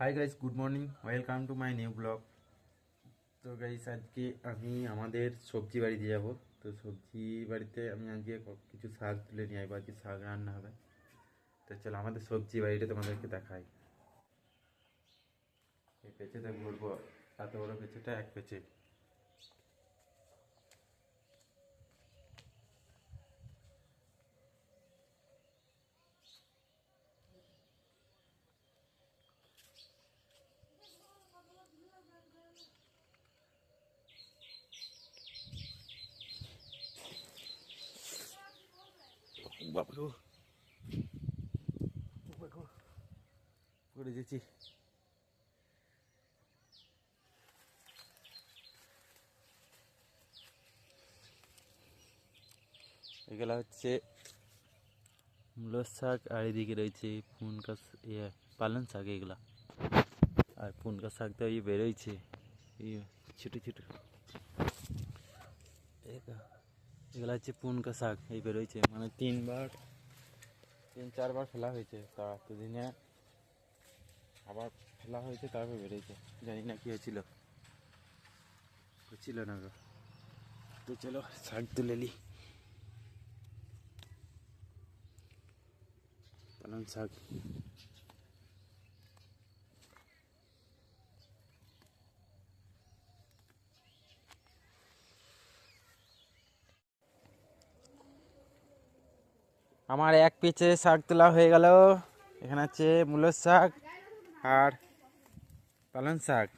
Hi guys good morning welcome to my new blog তো guys আজকে আমি আমাদের সবজি বাড়িতে যাব। তো সবজি বাড়িতে আমি আজকে কিছু শাক তুলে নিয়ে আসব আজকে শাক রান্না হবে। তো চলো আমাদের সবজি বাড়িটা তোমাদেরকে দেখাই। এই পেঁচেটা ঘুরবো, এত বড়ো পেঁচেটা এক পেঁচে। বাবু পড়ে গেছি এগুলা হচ্ছে মূলোর শাক আর এদিকে রয়েছে পুনকা শ- ইয়ে পালন শাক এগুলা আর পুনকা শাক তো এই বেরোইছে এই ছোটো ছোটো এগুলা হচ্ছে পুনকা শাক, এই বেরোইছে মানে তিনবার, তিন, চারবার ফেলা হয়েছে তা এতদিনে। আবার ফেলা হয়েছে তারপর বেরোইছে জানি না কি হয়েছিল। হচ্ছিল না গো। তো চলো, শাক তুলে নি। পালং শাক। আমার এক পিচে শাক তোলা হয়ে গেল। এখানে আছে মূলের শাক আর পালং শাক।